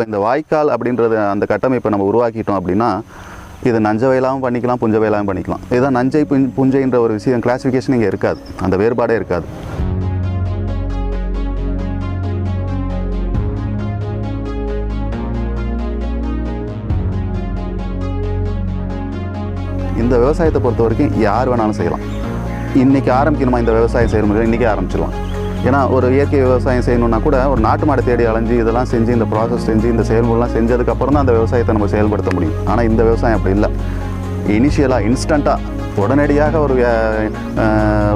இப்போ இந்த வாய்க்கால் அப்படின்றது அந்த கட்டமைப்பை நம்ம உருவாக்கிட்டோம் அப்படின்னா இது நஞ்ச வயலாகவும் பண்ணிக்கலாம் புஞ்ச வயலாகவும் பண்ணிக்கலாம். இதுதான் நஞ்சை புஞ்சைன்ற ஒரு விஷயம் கிளாஸிஃபிகேஷன் இங்கே இருக்காது. அந்த வேறுபாடே இருக்காது. இந்த விவசாயத்தை பொறுத்த வரைக்கும் யார் வேணாலும் செய்யலாம். இன்றைக்கி ஆரம்பிக்கணுமா இந்த விவசாயம் செய்கிற முறையில் இன்றைக்கி ஆரம்பிச்சிடலாம் ஏன்னா ஒரு இயற்கை விவசாயம் செய்யணும்னா கூட ஒரு நாட்டு மாடை தேடி அலைஞ்சு இதெல்லாம் செஞ்சு இந்த ப்ராசஸ் செஞ்சு இந்த செயல்முறைலாம் செஞ்சதுக்கப்புறம் தான் அந்த விவசாயத்தை நம்ம செயல்படுத்த முடியும். ஆனால் இந்த விவசாயம் அப்படி இல்லை. இனிஷியலாக இன்ஸ்டண்ட்டாக உடனடியாக ஒரு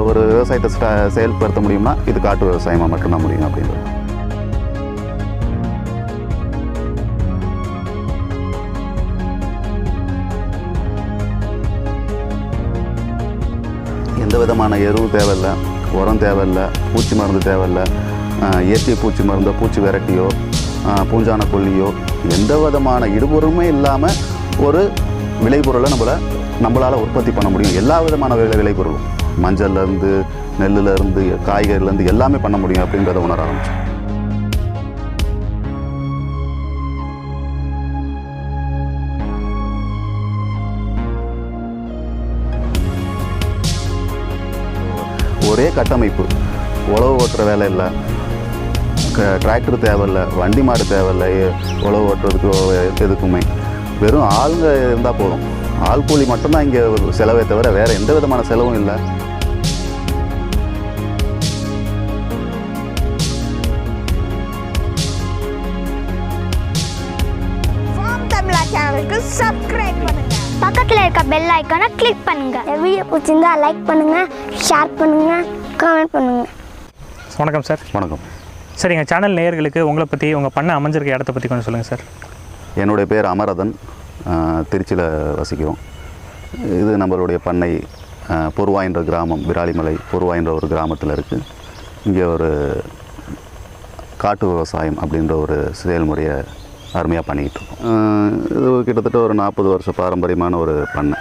ஒரு விவசாயத்தை செயல்படுத்த முடியும்னா இது காட்டு விவசாயமாக மட்டும்தான் முடியும் அப்படின்றது. எந்த விதமான எருவு தேவையில்லை. உரம் தேவையில்ல பூச்சி மருந்து தேவையில்ல. இயற்கை பூச்சி மருந்தோ பூச்சி விரட்டியோ பூஞ்சான கொல்லியோ எந்த விதமான இடுபொருமே இல்லாமல் ஒரு விளைபொருளை நம்மளை நம்மளால் உற்பத்தி பண்ண முடியும். எல்லா விதமான விளை விளைபொருளும். மஞ்சள்லேருந்து நெல்லுலேருந்து காய்கறிலேருந்து எல்லாமே பண்ண முடியும் அப்படின்றத உணர ஆரம்பிச்சோம். ஒரே கட்டமைப்பு. உழவு ஓட்டுற வேலை இல்லை. டிராக்டர் தேவையில்லை வண்டி மாடு தேவையில்லை உழவு ஓட்டுறதுக்கு எதுக்குமே. வெறும் ஆளுங்க இருந்தால் போதும். ஆள் கூலி மட்டும்தான் இங்கே செலவே தவிர வேறு எந்த விதமான செலவும் இல்லை. பெல் ஐக்கானை கிளிக் பண்ணுங்க. வீடியோ பிடிச்சிருந்தா லைக் பண்ணுங்க ஷேர் பண்ணுங்க கமெண்ட் பண்ணுங்க. வணக்கம் சார் வணக்கம். சார் எங்கள் சேனல் நேயர்களுக்கு உங்களை பற்றி உங்கள் பண்ண அமைஞ்சிருக்க இடத்த பற்றி கொஞ்சம் சொல்லுங்கள் சார் என்னுடைய பேர் அமரதன். திருச்சியில் வசிக்கிறோம். இது நம்மளுடைய பண்ணை பொருவாயின்ற கிராமம் விராலிமலை பொருவாயின்ற ஒரு கிராமத்தில் இருக்குது இங்கே ஒரு காட்டு விவசாயம் அப்படின்ற ஒரு செயல்முறையை அருமையாக பண்ணிக்கிட்டு இருக்கோம். இது கிட்டத்தட்ட ஒரு நாற்பது வருஷ பாரம்பரியமான ஒரு பண்ணை.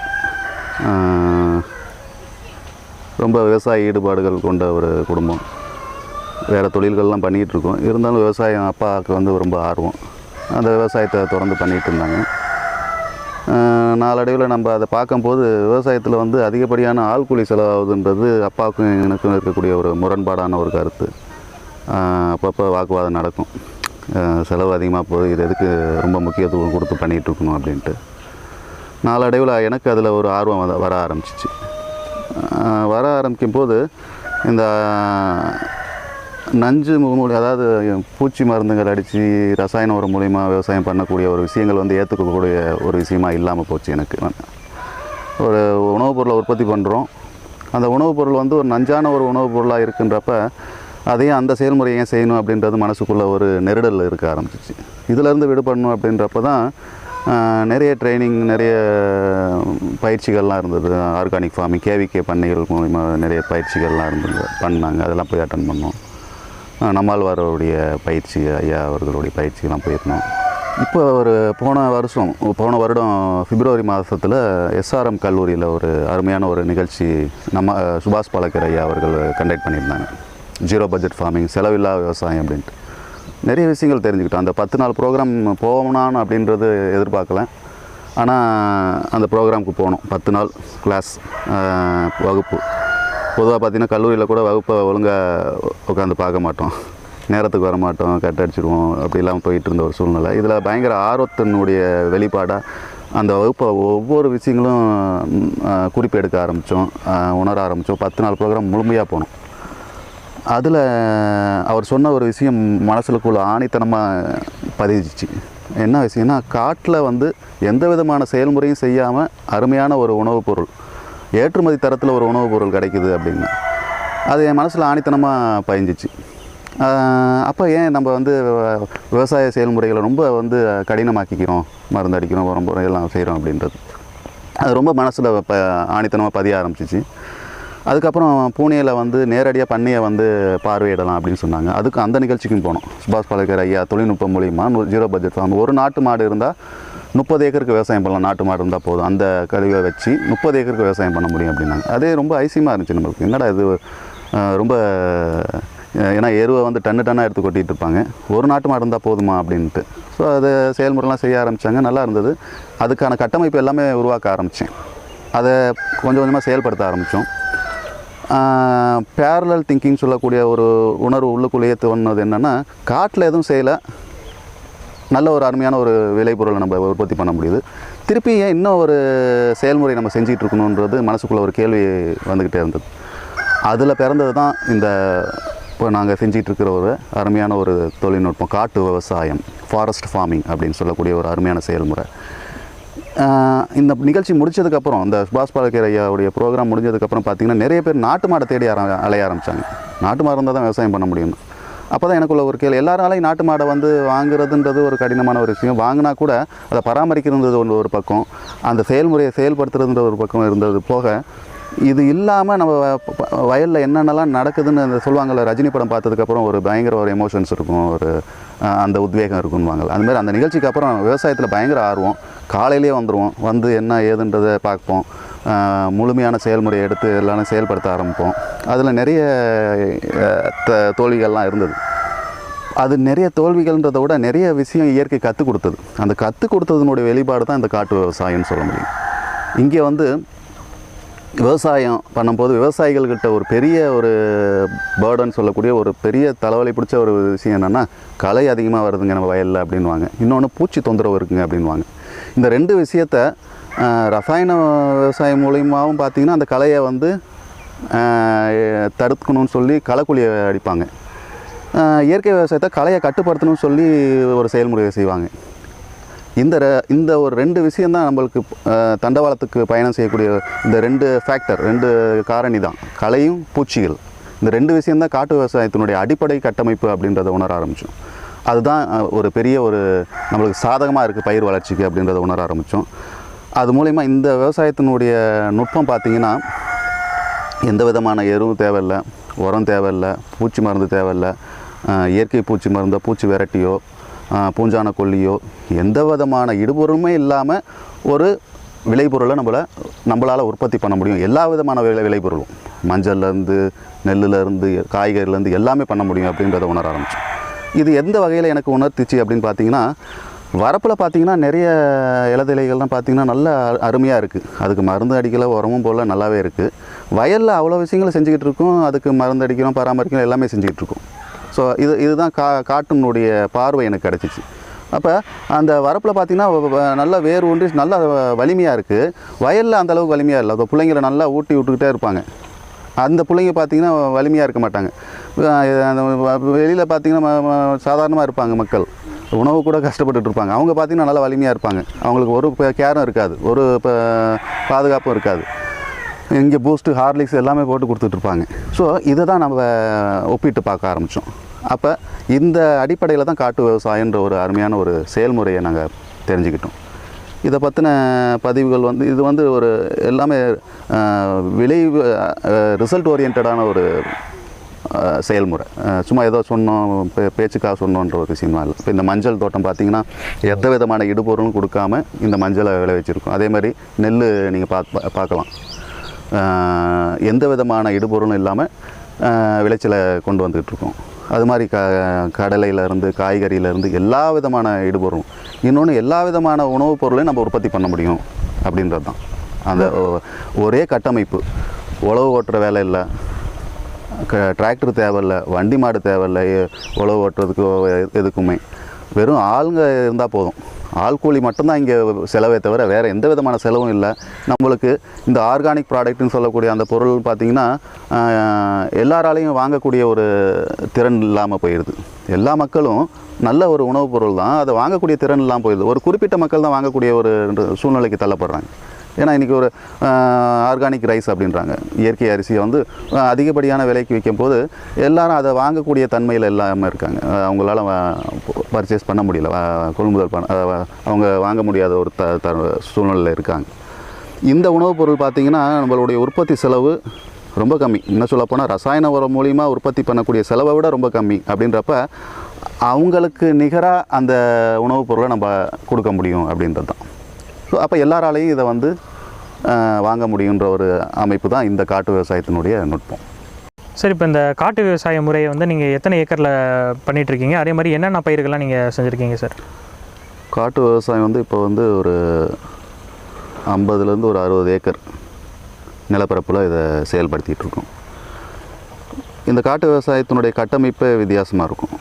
ரொம்ப விவசாய ஈடுபாடுகள் கொண்ட ஒரு குடும்பம். வேறு தொழில்கள்லாம் பண்ணிகிட்டு இருக்கோம். இருந்தாலும் விவசாயம் அப்பாவுக்கு வந்து ரொம்ப ஆர்வம். அந்த விவசாயத்தை தொடர்ந்து பண்ணிகிட்டு இருந்தாங்க. நாளடைவில் நம்ம அதை பார்க்கும்போது விவசாயத்தில் வந்து அதிகப்படியான ஆள் கூலி செலவாகுதுன்றது அப்பாவுக்கும் எனக்கும் இருக்கக்கூடிய ஒரு முரண்பாடான ஒரு கருத்து. அப்பப்போ வாக்குவாதம் நடக்கும். செலவு அதிகமாக போகுது. இது எதுக்கு ரொம்ப முக்கியத்துவம் கொடுத்து பண்ணிகிட்டு இருக்கணும் அப்படின்ட்டு. நாளடைவில் எனக்கு அதில் ஒரு ஆர்வம் வர- வர ஆரம்பிச்சிச்சு. வர ஆரம்பிக்கும் போது இந்த நஞ்சு மூலி அதாவது பூச்சி மருந்துகள் அடித்து ரசாயன உரம் மூலிமா விவசாயம் பண்ணக்கூடிய ஒரு விஷயங்கள் வந்து ஏற்றுக்கக்கூடிய ஒரு விஷயமா இல்லாமல் போச்சு எனக்கு. ஒரு உணவுப் பொருளை உற்பத்தி பண்ணுறோம் அந்த உணவுப் பொருள் வந்து ஒரு நஞ்சான ஒரு உணவுப் பொருளாக இருக்குன்றப்ப அதையும் அந்த செயல்முறையை ஏன் செய்யணும் அப்படின்றது மனசுக்குள்ளே ஒரு நெருடல் இருக்க ஆரம்பிச்சிச்சு. இதிலேருந்து விடுபடணும் அப்படின்றப்ப தான் நிறைய ட்ரைனிங் நிறைய பயிற்சிகள்லாம் இருந்தது. ஆர்கானிக் ஃபார்மிங் கேவிகே பண்ணைகள் மூலிமா நிறைய பயிற்சிகள்லாம் இருந்தது. பண்ணாங்க. அதெல்லாம் போய் அட்டன் பண்ணோம். நம்மாழ்வாரோடைய பயிற்சி ஐயா அவர்களுடைய பயிற்சியெல்லாம் போயிருந்தோம். இப்போ ஒரு போன வருஷம் போன வருடம் பிப்ரவரி மாதத்தில் எஸ்ஆர்எம் கல்லூரியில் ஒரு அருமையான ஒரு நிகழ்ச்சி நம்ம சுபாஷ் பாலக்கர் ஐயா அவர்கள் கண்டக்ட் பண்ணியிருந்தாங்க. ஜீரோ பட்ஜெட் ஃபார்மிங் செலவில்லா விவசாயம் அப்படின்ட்டு. நிறைய விஷயங்கள் தெரிஞ்சுக்கிட்டோம். அந்த பத்து நாள் ப்ரோக்ராம் போகணும்னான்னு அப்படின்றது எதிர்பார்க்கல. ஆனால் அந்த ப்ரோக்ராமுக்கு போகணும் பத்து நாள் கிளாஸ் வகுப்பு. பொதுவாக பார்த்திங்கன்னா கல்லூரியில் கூட வகுப்பை ஒழுங்காக உட்காந்து பார்க்க மாட்டோம். நேரத்துக்கு வர மாட்டோம் கட் அடிச்சிடுவோம் அப்படிலாம் போயிட்டு இருந்த ஒரு சூழ்நிலை. இதில் பயங்கர ஆர்வத்தினுடைய வெளிப்பாடாக அந்த வகுப்பை ஒவ்வொரு விஷயங்களும் குறிப்பெடுக்க ஆரம்பித்தோம் உணர ஆரம்பித்தோம் பத்து நாள் ப்ரோக்ராம் முழுமையாக போனோம். அதில் அவர் சொன்ன ஒரு விஷயம் மனசுக்குள்ள ஆணித்தனமாக பதிஞ்சிச்சு. என்ன விஷயம்னா காட்டில் வந்து எந்த விதமான செயல்முறையும் செய்யாமல் அருமையான ஒரு உணவுப் பொருள் ஏற்றுமதி தரத்தில் ஒரு உணவுப் பொருள் கிடைக்குது அப்படின்னு. அது என் மனசில் ஆணித்தனமாக பதிஞ்சிச்சு. அப்போ ஏன் நம்ம வந்து விவசாய செயல்முறைகளை ரொம்ப வந்து கடினமாக்கிக்கிறோம் மருந்து அடிக்கிறோம் உரம் எல்லாம் செய்கிறோம் அப்படின்றது? அது ரொம்ப மனசில் ப ஆணித்தனமாக பதிய ஆரம்பிச்சிச்சு. அதுக்கப்புறம் பூனேயில் வந்து நேரடியாக பண்ணையை வந்து பார்வையிடலாம் அப்படின்னு சொன்னாங்க. அதுக்கு அந்த நிகழ்ச்சிக்கும் போனோம். சுபாஷ் பாலகர் ஐயா தொழில்நுட்பம் மூலிமா ஜீரோ பட்ஜெட் ஃபார்ம் ஒரு நாட்டு மாடு இருந்தால் முப்பது ஏக்கருக்கு விவசாயம் பண்ணலாம். நாட்டு மாடு இருந்தால் போதும். அந்த கழிவை வச்சு முப்பது ஏக்கருக்கு விவசாயம் பண்ண முடியும் அப்படின்னாங்க. அதே ரொம்ப ஐசியமாக இருந்துச்சு நம்மளுக்கு. என்னடா இது? ரொம்ப ஏன்னா எருவை வந்து டன்னு டன்னாக எடுத்து கொட்டிகிட்டு இருப்பாங்க. ஒரு நாட்டு மாடு இருந்தால் போதுமா அப்படின்ட்டு. ஸோ அது செயல்முறைலாம் செய்ய ஆரம்பித்தாங்க நல்லா இருந்தது. அதுக்கான கட்டமைப்பு எல்லாமே உருவாக்க ஆரம்பித்தேன் அதை கொஞ்சம் கொஞ்சமாக செயல்படுத்த ஆரம்பித்தோம் பேரலல் திங்கிங் சொல்லக்கூடிய ஒரு உணர்வு உள்ளுக்குள்ளேயே தோணுனது என்னென்னா காட்டில் எதுவும் செய்யலை. நல்ல ஒரு அருமையான ஒரு விளைபொருளை நம்ம உற்பத்தி பண்ண முடியுது. திருப்பி ஏன் இன்னும் ஒரு செயல்முறை நம்ம செஞ்சுட்டு இருக்கணுன்றது மனசுக்குள்ளே ஒரு கேள்வி வந்துக்கிட்டே இருந்தது. அதில் பிறந்தது தான் இந்த இப்போ நாங்கள் செஞ்சிகிட்டு இருக்கிற ஒரு அருமையான ஒரு தொழில்நுட்பம் காட்டு விவசாயம் ஃபாரஸ்ட் ஃபார்மிங் அப்படின்னு சொல்லக்கூடிய ஒரு அருமையான செயல்முறை. இந்த நிகழ்ச்சி முடிச்சதுக்கப்புறம் இந்த சுபாஷ் பாலகர் ஐயாவுடைய ப்ரோக்ராம் முடிஞ்சதுக்கப்புறம் பார்த்தீங்கன்னா நிறைய பேர் நாட்டு மாடை தேடி ஆர அலைய ஆரம்பித்தாங்க நாட்டு மாடு இருந்தால் தான் விவசாயம் பண்ண முடியும் அப்போ தான் எனக்குள்ள ஒரு கேள்வி. எல்லாராலையும் நாட்டு மாடை வந்து வாங்குறதுன்றது ஒரு கடினமான ஒரு விஷயம். வாங்கினா கூட அதை பராமரிக்கிறதுன்றது ஒன்று ஒரு பக்கம். அந்த செயல்முறையை செயல்படுத்துறதுன்ற ஒரு பக்கம் இருந்தது போக இது இல்லாமல் நம்ம வயலில் என்னென்னலாம் நடக்குதுன்னு அந்த சொல்லுவாங்கள்ல ரஜினி படம் பார்த்ததுக்கப்புறம் ஒரு பயங்கர ஒரு எமோஷன்ஸ் இருக்கும் ஒரு அந்த உத்வேகம் இருக்குன்னுவாங்க அந்த அந்த நிகழ்ச்சிக்கு அப்புறம் விவசாயத்தில் பயங்கர ஆர்வம். காலையிலேயே வந்துடுவோம் வந்து என்ன ஏதுன்றதை பார்ப்போம். முழுமையான செயல்முறையை எடுத்து எல்லாரும் செயல்படுத்த ஆரம்பிப்போம். அதில் நிறைய த- தோல்விகள்லாம் இருந்தது. அது நிறைய தோல்விகள்ன்றதை விட நிறைய விஷயம் இயற்கை கற்றுக் கொடுத்தது. அந்த கற்றுக் கொடுத்ததுனுடைய வெளிப்பாடு தான் இந்த காட்டு விவசாயம்னு சொல்ல முடியும். இங்கே வந்து விவசாயம் பண்ணும்போது விவசாயிகள்கிட்ட ஒரு பெரிய ஒரு பேர்டன் சொல்லக்கூடிய ஒரு பெரிய தலைவலி பிடிச்ச ஒரு விஷயம் என்னென்னா களை அதிகமாக வருதுங்க நம்ம வயலில் அப்படின்வாங்க இன்னொன்று பூச்சி தொந்தரவு இருக்குங்க அப்படின்வாங்க இந்த ரெண்டு விஷயத்த ரசாயன விவசாயம் மூலியமாகவும் பார்த்தீங்கன்னா அந்த களையை வந்து தடுக்கணும்னு சொல்லி களைக்குழியை அடிப்பாங்க. இயற்கை விவசாயத்தை களையை கட்டுப்படுத்தணும்னு சொல்லி ஒரு செயல்முறையை செய்வாங்க. இந்த ரெ- இந்த ஒரு ரெண்டு விஷயந்தான் நம்மளுக்கு தண்டவாளத்துக்கு பயணம் செய்யக்கூடிய இந்த ரெண்டு ஃபேக்டர் ரெண்டு காரணி தான். கலையும் பூச்சிகள். இந்த ரெண்டு விஷயந்தான் காட்டு விவசாயத்தினுடைய அடிப்படை கட்டமைப்பு அப்படின்றத உணர ஆரம்பித்தோம் அதுதான் ஒரு பெரிய ஒரு நம்மளுக்கு சாதகமாக இருக்குது பயிர் வளர்ச்சிக்கு அப்படின்றத உணர ஆரம்பித்தோம் அது மூலயமா இந்த விவசாயத்தினுடைய நுட்பம் பார்த்திங்கன்னா எந்த விதமான எருவும் தேவையில்லை உரம் தேவையில்லை பூச்சி மருந்து தேவையில்லை இயற்கை பூச்சி மருந்தோ பூச்சி விரட்டியோ பூஞ்சான கொல்லியோ எந்த விதமான இடுபொருமே இல்லாமல் ஒரு விளைபொருளை நம்மள நம்மளால் உற்பத்தி பண்ண முடியும். எல்லா விதமான விளை விளைபொருளும். மஞ்சள்லேருந்து நெல்லுலேருந்து காய்கறிலேருந்து எல்லாமே பண்ண முடியும் அப்படின்றத உணர ஆரம்பித்தோம் இது எந்த வகையில் எனக்கு உணர்த்திச்சு அப்படின்னு பார்த்தீங்கன்னா வரப்பில் பார்த்தீங்கன்னா நிறைய இலதிலைகள்லாம் பார்த்தீங்கன்னா நல்ல அருமையாக இருக்குது அதுக்கு மருந்து அடிக்கல உரமும் போல் நல்லாவே இருக்குது வயலில் அவ்வளோ விஷயங்களை செஞ்சுக்கிட்டு இருக்கோம். அதுக்கு மருந்து அடிக்கிறோம் பராமரிக்கிறோம் எல்லாமே செஞ்சுக்கிட்டு இருக்கோம். ஸோ இது இதுதான் கா காட்டினுடைய பார்வை எனக்கு கிடச்சிச்சு. அப்போ அந்த வரப்பில் பார்த்தீங்கன்னா நல்லா வேர் ஒன்றி நல்லா வலிமையாக இருக்குது வயலில் அந்த அளவுக்கு வலிமையாக இல்லை. அந்த பிள்ளைங்களை நல்லா ஊட்டி விட்டுக்கிட்டே இருப்பாங்க. அந்த பிள்ளைங்க பார்த்தீங்கன்னா வலிமையாக இருக்க மாட்டாங்க. அந்த வெளியில் பார்த்தீங்கன்னா சாதாரணமாக இருப்பாங்க மக்கள். உணவு கூட கஷ்டப்பட்டுட்டு இருப்பாங்க. அவங்க பார்த்தீங்கன்னா நல்லா வலிமையாக இருப்பாங்க. அவங்களுக்கு ஒரு கேரும் இருக்காது. ஒரு பாதுகாப்பும் இருக்காது. இங்கே பூஸ்ட்டு ஹார்லிக்ஸ் எல்லாமே போட்டு கொடுத்துட்ருப்பாங்க ஸோ இதை தான் நம்ம ஒப்பிட்டு பார்க்க ஆரம்பித்தோம் அப்போ இந்த அடிப்படையில் தான் காட்டு விவசாயன்ற ஒரு அருமையான ஒரு செயல்முறையை நாங்கள் தெரிஞ்சுக்கிட்டோம். இதை பற்றின பதிவுகள் வந்து இது வந்து ஒரு எல்லாமே விளைவு ரிசல்ட் ஓரியன்டான ஒரு செயல்முறை. சும்மா ஏதோ சொன்னோம் பேச்சுக்காக சொன்னோன்ற ஒரு விஷயமா இல்லை. இப்போ இந்த மஞ்சள் தோட்டம் பார்த்தீங்கன்னா எந்த விதமான இடுபொருளும் கொடுக்காம இந்த மஞ்சளை விளைவிச்சிருக்கோம் அதே மாதிரி நெல் நீங்கள் பார்த்து பார்க்கலாம் எந்த விதமான இடுபொருளும் இல்லாமல் விளைச்சலை கொண்டு வந்துக்கிட்டு இருக்கோம். அது மாதிரி க கடலையிலேருந்து காய்கறியிலேருந்து எல்லா விதமான இடுபொருளும். இன்னொன்று எல்லா விதமான உணவுப் பொருளையும் நம்ம உற்பத்தி பண்ண முடியும் அப்படின்றது தான். அந்த ஒரே கட்டமைப்பு. உழவு ஓட்டுற வேலை இல்லை. க டிராக்டர் தேவையில்ல வண்டி மாடு தேவையில்ல உழவு ஓட்டுறதுக்கு எதுக்குமே. வெறும் ஆளுங்க இருந்தால் போதும். ஆள் கூலி மட்டும்தான் இங்கே செலவே தவிர வேறு எந்த விதமான செலவும் இல்லை. நம்மளுக்கு இந்த ஆர்கானிக் ப்ராடக்ட்னு சொல்லக்கூடிய அந்த பொருள் பார்த்திங்கன்னா எல்லாராலையும் வாங்கக்கூடிய ஒரு திறன் இல்லாமல் போயிடுது எல்லா மக்களும் நல்ல ஒரு உணவுப் பொருள் தான். அதை வாங்கக்கூடிய திறன் இல்லாமல் போயிடுது ஒரு குறிப்பிட்ட மக்கள் தான் வாங்கக்கூடிய ஒரு சூழ்நிலைக்கு தள்ளப்படுறாங்க. ஏன்னா இன்றைக்கி ஒரு ஆர்கானிக் ரைஸ் அப்படின்றாங்க. இயற்கை அரிசியை வந்து அதிகப்படியான விலைக்கு விற்கும் போது எல்லாரும் அதை வாங்கக்கூடிய தன்மையில் இல்லாமல் இருக்காங்க. அவங்களால பர்ச்சேஸ் பண்ண முடியல. கொள்முதல் பண்ண அவங்க வாங்க முடியாத ஒரு த த சூழ்நிலையில் இருக்காங்க. இந்த உணவுப் பொருள் பார்த்திங்கன்னா நம்மளுடைய உற்பத்தி செலவு ரொம்ப கம்மி. இன்னும் சொல்லப்போனால் ரசாயன உரம் மூலிமா உற்பத்தி பண்ணக்கூடிய செலவை விட ரொம்ப கம்மி அப்படின்றப்ப அவங்களுக்கு நிகராக அந்த உணவுப் பொருளை நம்ம கொடுக்க முடியும் அப்படின்றது தான். ஸோ அப்போ எல்லாராலையும் இதை வந்து வாங்க முடியுன்ற ஒரு அமைப்பு தான் இந்த காட்டு விவசாயத்தினுடைய நுட்பம். சரி இப்போ இந்த காட்டு விவசாய முறையை வந்து நீங்கள் எத்தனை ஏக்கரில் பண்ணிட்டு இருக்கீங்க அதே மாதிரி என்னென்ன பயிர்கள்லாம் நீங்கள் செஞ்சுருக்கீங்க சார்? காட்டு விவசாயம் வந்து இப்போ வந்து ஒரு ஐம்பதுலேருந்து ஒரு அறுபது ஏக்கர் நிலப்பரப்பில் இதை செயல்படுத்திகிட்டு இருக்கோம் இந்த காட்டு விவசாயத்தினுடைய கட்டமைப்பே வித்தியாசமாக இருக்கும்.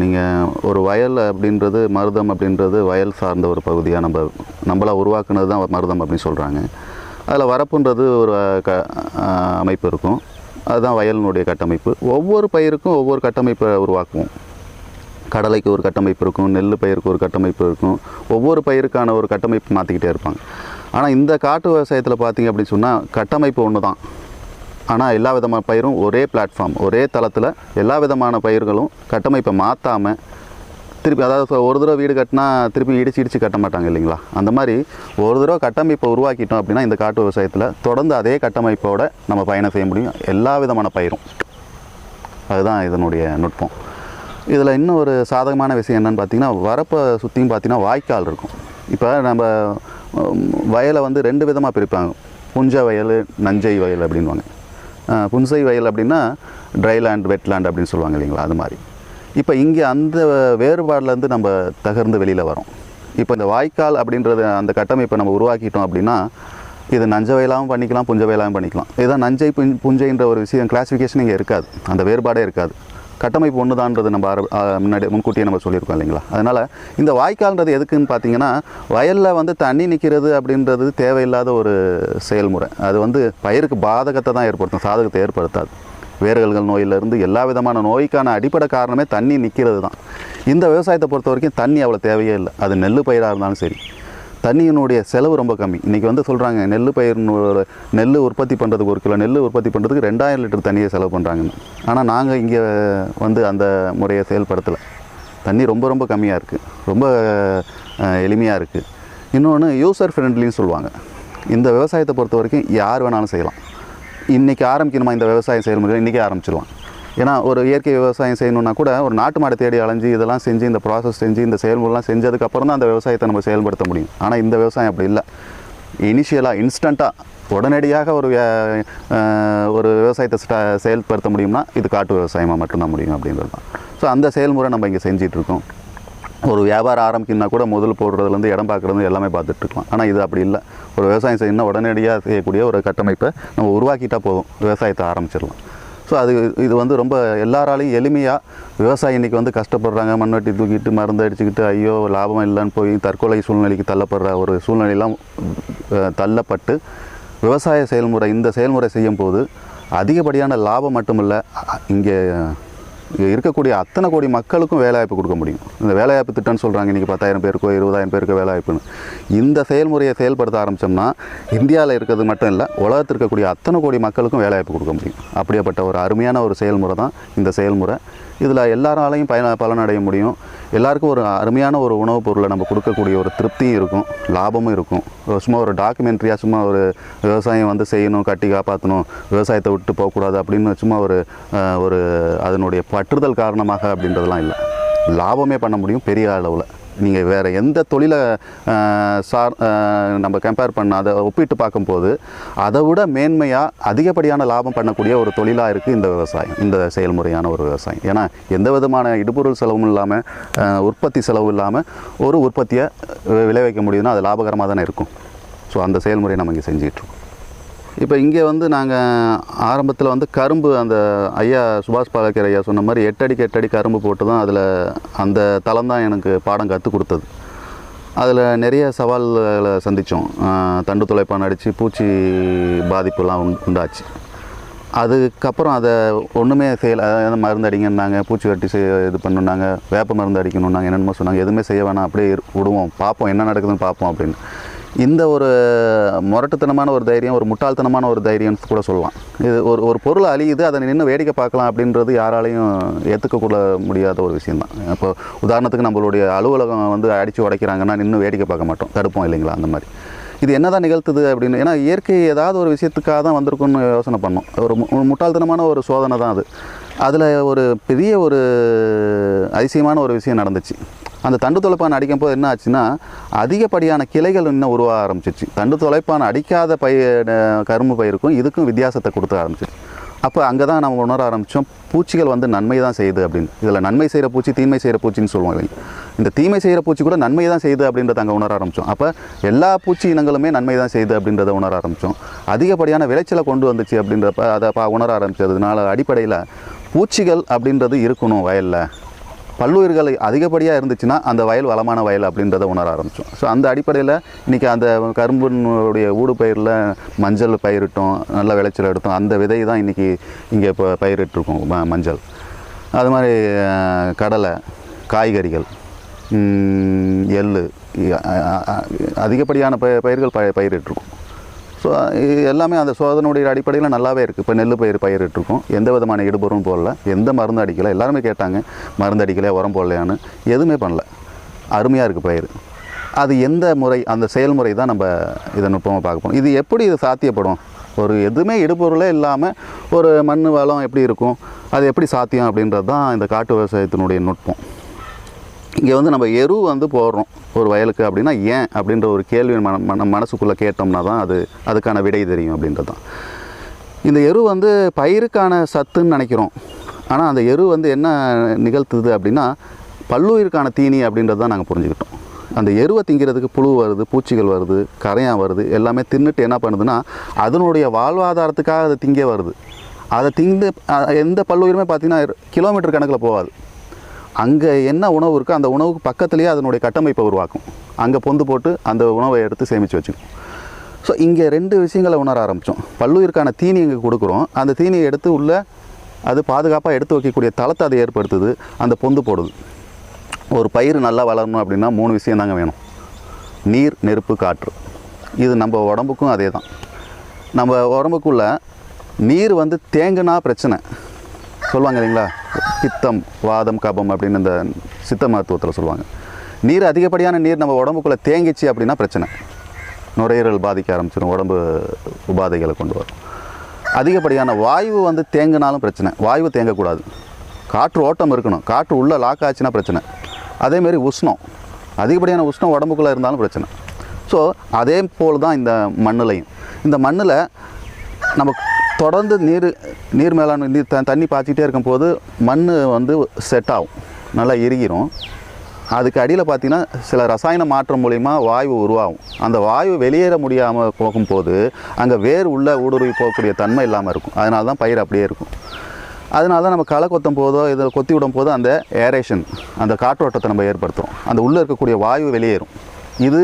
நீங்கள் ஒரு வயல் அப்படின்றது மருதம் அப்படின்றது வயல் சார்ந்த ஒரு பகுதியாக நம்ம நம்மளாக உருவாக்குனது தான் மருதம் அப்படின்னு சொல்கிறாங்க அதில் வரப்புன்றது ஒரு க அமைப்பு இருக்கும். அதுதான் வயலினுடைய கட்டமைப்பு. ஒவ்வொரு பயிருக்கும் ஒவ்வொரு கட்டமைப்பை உருவாக்குவோம். கடலைக்கு ஒரு கட்டமைப்பு இருக்கும் நெல் பயிருக்கு ஒரு கட்டமைப்பு இருக்கும். ஒவ்வொரு பயிருக்கான ஒரு கட்டமைப்பு மாற்றிக்கிட்டே இருப்பாங்க. ஆனால் இந்த காட்டு விவசாயத்தில் பார்த்தீங்க அப்படின்னு சொன்னால் கட்டமைப்பு ஒன்று தான் ஆனால் எல்லா விதமான பயிரும் ஒரே பிளாட்ஃபார்ம் ஒரே தளத்தில் எல்லா விதமான பயிர்களும் கட்டமைப்பை மாற்றாமல் திருப்பி அதாவது ஒரு தடவை வீடு கட்டினா திருப்பி இடிச்சு இடிச்சு கட்ட மாட்டாங்க இல்லைங்களா? அந்த மாதிரி ஒரு தடவை கட்டமைப்பை உருவாக்கிட்டோம் அப்படின்னா இந்த காட்டு விவசாயத்தில் தொடர்ந்து அதே கட்டமைப்போடு நம்ம பயணம் செய்ய முடியும் எல்லா விதமான பயிரும். அதுதான் இதனுடைய நுட்பம். இதில் இன்னும் ஒரு சாதகமான விஷயம் என்னென்னு பார்த்தீங்கன்னா வரப்பை சுற்றியும் பார்த்தீங்கன்னா வாய்க்கால் இருக்கும். இப்போ நம்ம வயலை வந்து ரெண்டு விதமாக பிரிப்பாங்க. புஞ்ச வயல் நஞ்சை வயல் அப்படின்வாங்க புன்சை வயல் அப்படின்னா ட்ரை லேண்ட் வெட் லேண்ட் அப்படின்னு சொல்லுவாங்க இல்லைங்களா? அது மாதிரி. இப்போ இங்கே அந்த வேறுபாடுலேருந்து நம்ம தகர்ந்து வெளியில் வரோம். இப்போ இந்த வாய்க்கால் அப்படின்றது அந்த கட்டமைப்பை நம்ம உருவாக்கிட்டோம் அப்படின்னா இது நஞ்ச வயலாகவும் பண்ணிக்கலாம் புஞ்ச வயலாகவும் பண்ணிக்கலாம். இதுதான் நஞ்சை புஞ்சைன்ற ஒரு விஷயம் கிளாஸிஃபிகேஷன் இங்கே இருக்காது. அந்த வேறுபாடே இருக்காது. கட்டமைப்பு ஒன்று தான்றது நம்ம முன்னாடி முன்கூட்டியே நம்ம சொல்லியிருக்கோம் இல்லைங்களா? அதனால் இந்த வாய்க்கால்ன்றது எதுக்குன்னு பார்த்தீங்கன்னா வயலில் வந்து தண்ணி நிற்கிறது அப்படின்றது தேவையில்லாத ஒரு செயல்முறை. அது வந்து பயிருக்கு பாதகத்தை தான் ஏற்படுத்தும் சாதகத்தை ஏற்படுத்தாது. வேர்கள்கள் நோயிலிருந்து எல்லா விதமான நோய்க்கான அடிப்படை காரணமே தண்ணி நிற்கிறது தான். இந்த விவசாயத்தை பொறுத்த வரைக்கும் தண்ணி அவ்வளோ தேவையே இல்லை. அது நெல் பயிராக இருந்தாலும் சரி தண்ணியினுடைய செலவு ரொம்ப கம்மி. இன்றைக்கி வந்து சொல்கிறாங்க நெல் பயிர் நெல் உற்பத்தி பண்ணுறதுக்கு ஒரு கிலோ நெல் உற்பத்தி பண்ணுறதுக்கு ரெண்டாயிரம் லிட்டர் தண்ணியை செலவு பண்ணுறாங்கன்னு ஆனால் நாங்கள் இங்கே வந்து அந்த முறையை செயல்படுத்தலை. தண்ணி ரொம்ப ரொம்ப கம்மியாக இருக்குது ரொம்ப எளிமையாக இருக்குது இன்னொன்று யூசர் ஃப்ரெண்ட்லின்னு சொல்லுவாங்க. இந்த விவசாயத்தை பொறுத்த வரைக்கும் யார் வேணாலும் செய்யலாம். இன்றைக்கி ஆரம்பிக்கணுமா? இந்த விவசாயம் செயல்முறை இன்றைக்கி ஆரம்பிச்சிடலாம். ஏன்னா ஒரு இயற்கை விவசாயம் செய்யணுன்னா கூட ஒரு நாட்டு மாடை தேடி அலைஞ்சு இதெல்லாம் செஞ்சு இந்த ப்ராசஸ் செஞ்சு இந்த செயல்முறைலாம் செஞ்சதுக்கப்புறம் தான் அந்த விவசாயத்தை நம்ம செயல்படுத்த முடியும். ஆனால் இந்த விவசாயம் அப்படி இல்லை. இனிஷியலாக இன்ஸ்டண்ட்டாக உடனடியாக ஒரு ஒரு விவசாயத்தை செயல்படுத்த முடியும்னா இது காட்டு விவசாயமாக மட்டும்தான் முடியும் அப்படின்றது தான். ஸோ அந்த செயல்முறை நம்ம இங்கே செஞ்சிட்ருக்கோம். ஒரு வியாபாரம் ஆரம்பிக்கணும்னா கூட முதல் போடுறதுலேருந்து இடம் பார்க்குறது எல்லாமே பார்த்துட்ருக்கோம் ஆனால் இது அப்படி இல்லை. ஒரு விவசாயம் செய்யணும்னா உடனடியாக செய்யக்கூடிய ஒரு கட்டமைப்பை நம்ம உருவாக்கிட்டால் போதும். விவசாயத்தை ஆரம்பிச்சிடலாம். ஸோ அது இது வந்து ரொம்ப எல்லாராலையும் எளிமையாக விவசாயி இன்றைக்கி வந்து கஷ்டப்படுறாங்க. மண்வெட்டி தூக்கிட்டு மருந்து அடிச்சுக்கிட்டு ஐயோ லாபம் இல்லைன்னு போய் தற்கொலை சூழ்நிலைக்கு தள்ளப்படுற ஒரு சூழ்நிலையெல்லாம் தள்ளப்பட்டு விவசாய செயல்முறை இந்த செயல்முறை செய்யும் போது அதிகப்படியான லாபம் மட்டுமில்லை அ- இங்கே இங்கே இருக்கக்கூடிய அத்தனை கோடி மக்களுக்கும் வேலைவாய்ப்பு கொடுக்க முடியும். இந்த வேலைவாய்ப்பு திட்டம்னு சொல்கிறாங்க இன்றைக்கி பத்தாயிரம் பேருக்கோ இருபதாயிரம் பேருக்கோ வேலைவாய்ப்புன்னு. இந்த செயல்முறையை செயல்படுத்த ஆரம்பித்தோம்னா இந்தியாவில் இருக்கிறது மட்டும் இல்லை உலகத்தில் இருக்கக்கூடிய அத்தனை கோடி மக்களுக்கும் வேலைவாய்ப்பு கொடுக்க முடியும். அப்படியேப்பட்ட ஒரு அருமையான ஒரு செயல்முறை தான் இந்த செயல்முறை. இதில் எல்லாராலையும் பயன பலனடைய முடியும். எல்லாருக்கும் ஒரு அருமையான ஒரு உணவுப் பொருளை நம்ம கொடுக்கக்கூடிய ஒரு திருப்தியும் இருக்கும் லாபமும் இருக்கும். சும்மா ஒரு டாக்குமெண்ட்ரியாக சும்மா ஒரு விவசாயம் வந்து செய்யணும் கட்டி காப்பாற்றணும் விவசாயத்தை விட்டு போகக்கூடாது அப்படின்னு சும்மா ஒரு ஒரு அதனுடைய பற்றுதல் காரணமாக அப்படின்றதெல்லாம் இல்லை. லாபமே பண்ண முடியும் பெரிய அளவில். நீங்கள் வேறு எந்த தொழிலை சார் நம்ம கம்பேர் பண்ண அதை ஒப்பிட்டு பார்க்கும்போது அதை விட மேன்மையாக அதிகப்படியான லாபம் பண்ணக்கூடிய ஒரு தொழிலாக இருக்குது இந்த விவசாயம் இந்த செயல்முறையான ஒரு விவசாயம். ஏன்னா எந்த விதமான இடுபொருள் செலவும் இல்லாமல் உற்பத்தி செலவு இல்லாமல் ஒரு உற்பத்தியை விளைவிக்க முடியுதுன்னா அது லாபகரமாக தானே இருக்கும். ஸோ அந்த செயல்முறையை நம்ம இங்கே செஞ்சிகிட்ருக்கோம் இப்போ இங்கே வந்து நாங்கள் ஆரம்பத்தில் வந்து கரும்பு அந்த ஐயா சுபாஷ் பாலக்கர் ஐயா சொன்ன மாதிரி எட்டடிக்கு எட்டடி கரும்பு போட்டு தான் அதில் அந்த தளம் தான் எனக்கு பாடம் கற்றுக் கொடுத்தது. அதில் நிறைய சவால்களை சந்தித்தோம். தண்டு துளைப்பான் அடித்து பூச்சி பாதிப்புலாம் உண் உண்டாச்சு. அதுக்கப்புறம் அதை ஒன்றுமே செய்யலை. அதாவது மருந்து அடிங்கன்னாங்க பூச்சி கட்டி செய் இது பண்ணுனாங்க வேப்ப மருந்து அடிக்கணுன்னாங்க என்னென்னமோ சொன்னாங்க. எதுவுமே செய்ய வேணாம் அப்படியே விடுவோம் பார்ப்போம் என்ன நடக்குதுன்னு பார்ப்போம் அப்படின்னு. இந்த ஒரு முரட்டுத்தனமான ஒரு தைரியம் ஒரு முட்டாள்தனமான ஒரு தைரியம்னு கூட சொல்லலாம். இது ஒரு ஒரு பொருள் அழியுது அதை நின்று வேடிக்கை பார்க்கலாம் அப்படின்றது யாராலையும் ஏற்றுக்கக்கூட முடியாத ஒரு விஷயந்தான் இப்போ உதாரணத்துக்கு நம்மளுடைய அலுவலகம் வந்து அடித்து உடைக்கிறாங்கன்னா நின்று வேடிக்கை பார்க்க மாட்டோம். தடுப்போம் இல்லைங்களா? அந்த மாதிரி. இது என்னதான் நிகழ்த்துது அப்படின்னு ஏன்னா இயற்கை ஏதாவது ஒரு விஷயத்துக்காக தான் வந்திருக்குன்னு யோசனை பண்ணோம். ஒரு ஒரு முட்டாள்தனமான ஒரு சோதனை தான் அது. அதில் ஒரு பெரிய ஒரு அதிசயமான ஒரு விஷயம் நடந்துச்சு. அந்த தண்டு தொலைப்பான் அடிக்கும் போது என்ன ஆச்சுன்னா அதிகப்படியான கிளைகள் இன்னும் உருவாக ஆரம்பிச்சிச்சு. தண்டு தொலைப்பான் அடிக்காத பயிர் கரும்பு பயிருக்கும் இதுக்கும் வித்தியாசத்தை கொடுத்து ஆரம்பிச்சிச்சு. அப்போ அங்கே தான் நம்ம உணர ஆரம்பித்தோம் பூச்சிகள் வந்து நன்மை தான் செய்யுது அப்படின்னு. இதில் நன்மை செய்கிற பூச்சி தீமை செய்கிற பூச்சின்னு சொல்லுவோம் இல்லைங்க இந்த தீமை செய்கிற பூச்சி கூட நன்மை தான் செய்யுது அப்படின்றத அங்கே உணர ஆரம்பித்தோம் அப்போ எல்லா பூச்சி இனங்களுமே நன்மை தான் செய்யுது அப்படின்றத உணர ஆரம்பித்தோம் அதிகப்படியான விளைச்சலை கொண்டு வந்துச்சு அப்படின்றப்ப அதை பா உணர ஆரம்பித்ததுனால அடிப்படையில் பூச்சிகள் அப்படின்றது இருக்கணும் வயலில். பல்லுயிர்கள் அதிகப்படியாக இருந்துச்சுன்னா அந்த வயல் வளமான வயல் அப்படின்றத உணர ஆரம்பித்தோம் ஸோ அந்த அடிப்படையில் இன்றைக்கி அந்த கரும்புனுடைய ஊடு பயிரில் மஞ்சள் பயிரிட்டோம் நல்ல விளைச்சல் எடுத்தோம். அந்த விதை தான் இன்றைக்கி இங்கே இப்போ பயிரிட்டிருக்கோம் ம- மஞ்சள். அது மாதிரி கடலை காய்கறிகள் எள் அதிகப்படியான ப பயிர்கள் ப பயிரிட்டிருக்கோம். ஸோ இது எல்லாமே அந்த சோதனையுடைய அடிப்படையில் நல்லாவே இருக்குது இப்போ நெல் பயிர் பயிரிட்டிருக்கோம். எந்த விதமான இடுபொருளும் போடல. எந்த மருந்து அடிக்கலை. எல்லாருமே கேட்டாங்க மருந்து அடிக்கலையா? உரம் போடலையான்னு. எதுவுமே பண்ணல. அருமையாக இருக்குது பயிர். அது எந்த முறை அந்த செயல்முறை தான் நம்ம இதை நுட்பமாக பார்க்க போகிறோம் இது எப்படி இது சாத்தியப்படும்? ஒரு எதுவுமே இடுபொருளே இல்லாமல் ஒரு மண் வளம் எப்படி இருக்கும்? அது எப்படி சாத்தியம் அப்படின்றது தான் இந்த காட்டு விவசாயத்தினுடைய நுட்பம். இங்கே வந்து நம்ம எரு வந்து போடுறோம். ஒரு வயலுக்கு அப்படின்னா ஏன் அப்படின்ற ஒரு கேள்வி மன மன மனசுக்குள்ளே கேட்டோம்னா தான் அது அதுக்கான விடை தெரியும் அப்படின்றது தான். இந்த எரு வந்து பயிருக்கான சத்துன்னு நினைக்கிறோம். ஆனால் அந்த எரு வந்து என்ன நிகழ்த்துது அப்படின்னா பல்லுயிருக்கான தீனி அப்படின்றது தான் நாங்கள் புரிஞ்சுக்கிட்டோம். அந்த எருவை திங்கிறதுக்கு புழு வருது பூச்சிகள் வருது கரையான் வருது எல்லாமே தின்னுட்டு என்ன பண்ணுதுன்னா அதனுடைய வாழ்வாதாரத்துக்காக அது திங்கே வருது. அதை திங்கு எந்த பல்லுயிருமே பார்த்தீங்கன்னா கிலோமீட்டர் கணக்கில் போகாது. அங்கே என்ன உணவு இருக்கோ அந்த உணவுக்கு பக்கத்துலேயே அதனுடைய கட்டமைப்பை உருவாக்கும். அங்கே பொந்து போட்டு அந்த உணவை எடுத்து சேமித்து வச்சுக்கும். ஸோ இங்கே ரெண்டு விஷயங்களை உணர ஆரம்பித்தோம் பல்லுயிருக்கான தீனி இங்கே கொடுக்குறோம். அந்த தீனியை எடுத்து உள்ளே அது பாதுகாப்பாக எடுத்து வைக்கக்கூடிய தளத்தை அது ஏற்படுத்துது. அந்த பொந்து போடுது. ஒரு பயிர் நல்லா வளரணும் அப்படின்னா மூணு விஷயம் தாங்க வேணும். நீர் நெருப்பு காற்று. இது நம்ம உடம்புக்கும் அதே தான். நம்ம உடம்புக்குள்ள நீர் வந்து தேங்குனா பிரச்சனை. சொல்லுவாங்க இல்லைங்களா? பித்தம் வாதம் கபம் அப்படின்னு இந்த சித்த மருத்துவத்தில் சொல்லுவாங்க. நீர் அதிகப்படியான நீர் நம்ம உடம்புக்குள்ளே தேங்கிச்சு அப்படின்னா பிரச்சனை. நுரையீரல் பாதிக்க ஆரம்பிச்சிடும் உடம்பு உபாதைகளை கொண்டு வரும். அதிகப்படியான வாயு வந்து தேங்கினாலும் பிரச்சனை. வாயு தேங்கக்கூடாது. காற்று ஓட்டம் இருக்கணும். காற்று உள்ளே லாக் ஆச்சுன்னா பிரச்சனை. அதேமாரி உஷ்ணம். அதிகப்படியான உஷ்ணம் உடம்புக்குள்ளே இருந்தாலும் பிரச்சனை. ஸோ அதே போல் தான் இந்த மண்ணுலையும். இந்த மண்ணில் நம்ம தொடர்ந்து நீர் நீர் மேலாண்மை நீர் த தண்ணி பாய்ச்சிட்டே இருக்கும்போது மண் வந்து செட் ஆகும். நல்லா இறுகிரும். அதுக்கு அடியில் பார்த்தீங்கன்னா சில ரசாயன மாற்றம் மூலிமா வாயு உருவாகும். அந்த வாயு வெளியேற முடியாமல் போகும்போது அங்கே வேர் உள்ள ஊடுருவி போகக்கூடிய தன்மை இல்லாமல் இருக்கும். அதனால தான் பயிர் அப்படியே இருக்கும். அதனால தான் நம்ம களை கொத்தும் போதோ இதை கொத்தி விடும் போதோ அந்த ஏரேஷன் அந்த காற்றோட்டத்தை நம்ம ஏற்படுத்துகிறோம் அந்த உள்ளே இருக்கக்கூடிய வாயு வெளியேறும். இது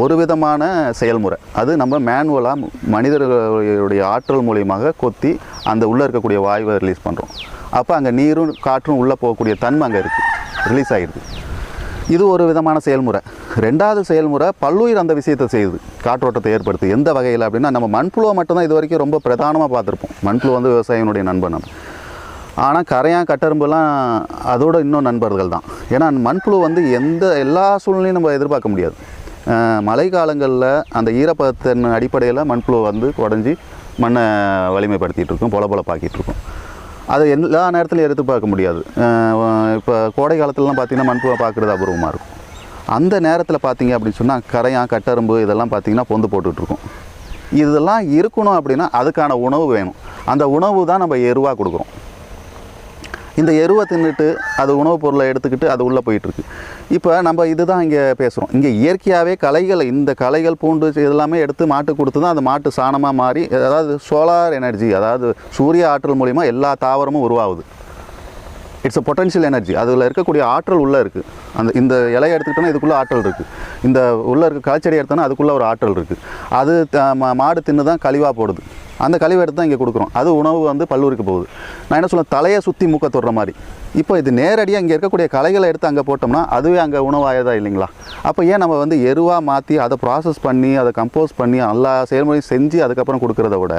ஒரு விதமான செயல்முறை. அது நம்ம மேனுவலாக மனிதர்களுடைய ஆற்றல் மூலியமாக கொத்தி அந்த உள்ளே இருக்கக்கூடிய வாயுவை ரிலீஸ் பண்ணுறோம் அப்போ அங்கே நீரும் காற்றும் உள்ளே போகக்கூடிய தன்மை அங்கே இருக்குது ரிலீஸ் ஆகிடுது இது ஒரு விதமான செயல்முறை. ரெண்டாவது செயல்முறை பல்லுயிர் அந்த விஷயத்தை செய்யுது. காற்றோட்டத்தை ஏற்படுத்து. எந்த வகையில் அப்படின்னா நம்ம மண்புழுவை மட்டும்தான் இது வரைக்கும் ரொம்ப பிரதானமாக பார்த்துருப்போம். மண்புழு வந்து விவசாயினுடைய நண்பன் நம்ம. ஆனால் கரையான் கட்டரும்புலாம் அதோட இன்னும் நண்பர்கள் தான். ஏன்னா மண்புழு வந்து எந்த எல்லா சூழ்நிலையும் நம்ம எதிர்பார்க்க முடியாது. மழை காலங்களில் அந்த ஈரப்பதத்தின் அடிப்படையில் மண்புழு வந்து குடஞ்சி மண்ணை வலிமைப்படுத்திகிட்டு இருக்கும் பொல பொலப்பாக்கிட்டு இருக்கும் அதை எல்லா நேரத்துலையும் எதிர்பார்க்க முடியாது. இப்போ கோடை காலத்துலலாம் பார்த்திங்கன்னா மண்புழுவை பார்க்குறது அபூர்வமாக இருக்கும். அந்த நேரத்தில் பார்த்தீங்க அப்படின்னு சொன்னால் கரையான் கட்டரும்பு இதெல்லாம் பார்த்தீங்கன்னா பொந்து போட்டுட்ருக்கும் இதெல்லாம் இருக்கணும் அப்படின்னா அதுக்கான உணவு வேணும். அந்த உணவு தான் நம்ம எருவாக கொடுக்குறோம். இந்த எருவை தின்னுட்டு அது உணவுப் பொருளை எடுத்துக்கிட்டு அது உள்ளே போயிட்டுருக்கு. இப்போ நம்ம இதுதான் இங்கே பேசுகிறோம். இங்கே இயற்கையாகவே களைகளை இந்த களைகள் பூண்டு இதெல்லாமே எடுத்து மாட்டு கொடுத்து தான் அது மாட்டு சாணமாக மாறி அதாவது சோலார் எனர்ஜி அதாவது சூரிய ஆற்றல் மூலிமா எல்லா தாவரமும் உருவாகுது. இட்ஸ் அ பொட்டன்ஷியல் எனர்ஜி அதில் இருக்கக்கூடிய ஆற்றல் உள்ளே இருக்குது அந்த இந்த இலையை எடுத்துக்கிட்டோன்னா இதுக்குள்ளே ஆற்றல் இருக்குது இந்த உள்ளே இருக்க காய்ச்சடி எடுத்தோன்னா அதுக்குள்ளே ஒரு ஆற்றல் இருக்குது அது த- மா- மாடு தின்னு தான் கழிவாக போடுது. அந்த கழிவை எடுத்து தான் இங்கே கொடுக்குறோம். அது உணவு வந்து பல்லூருக்கு போகுது. நான் என்ன சொல்ல தலையை சுற்றி மூக்க தொடுற மாதிரி. இப்போ இது நேரடியாக இங்கே இருக்கக்கூடிய களைகளை எடுத்து அங்கே போட்டோம்னா அதுவே அங்கே உணவாயதா இல்லைங்களா? அப்போ ஏன் நம்ம வந்து எருவாக மாற்றி அதை ப்ராசஸ் பண்ணி அதை கம்போஸ் பண்ணி எல்லா செயல்முறையும் செஞ்சு அதுக்கப்புறம் கொடுக்குறத விட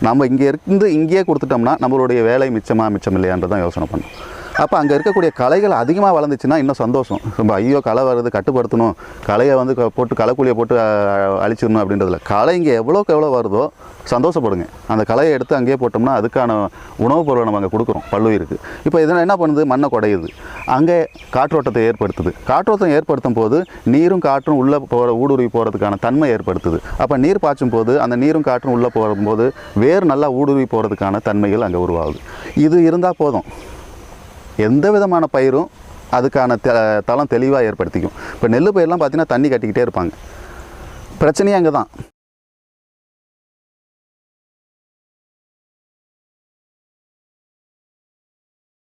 நம்ம இங்கே இருந்து இங்கேயே கொடுத்துட்டோம்னா நம்மளுடைய வேலை மிச்சமாக மிச்சம் இல்லையான்றதான் யோசனை பண்ணோம். அப்போ அங்கே இருக்கக்கூடிய கலைகள் அதிகமாக வளர்ந்துச்சுன்னா இன்னும் சந்தோஷம். ரொம்ப ஐயோ களை வருது கட்டுப்படுத்தணும். கலையை வந்து க- போட்டு களைக்குழியை போட்டு அழிச்சிடணும் அப்படின்றதுல. களை இங்கே எவ்வளோக்கு எவ்வளோ வருதோ சந்தோஷப்படுங்க. அந்த கலையை எடுத்து அங்கேயே போட்டோம்னா அதுக்கான உணவுப் பொருளை நம்ம அங்கே கொடுக்குறோம் பல்லுயிருக்கு. இப்போ இதனால் என்ன பண்ணுது? மண்ணை குடையுது. அங்கே காற்றோட்டத்தை ஏற்படுத்துது. காற்றோட்டம் ஏற்படுத்தும் போது நீரும் காற்றும் உள்ளே போகிற ஊடுருவி போகிறதுக்கான தன்மை ஏற்படுத்துது. அப்போ நீர் பாய்ச்சும் போது அந்த நீரும் காற்றும் உள்ளே போகும்போது வேர் நல்லா ஊடுருவி போகிறதுக்கான தன்மைகள் அங்கே உருவாகுது. இது இருந்தால் போதும். எந்த விதமான பயிரும் அதுக்கான த தளம் தெளிவாக ஏற்படுத்திக்கும். இப்போ நெல் பயிரெலாம் பார்த்தீங்கன்னா தண்ணி கட்டிக்கிட்டே இருப்பாங்க. பிரச்சனையே அங்கே தான்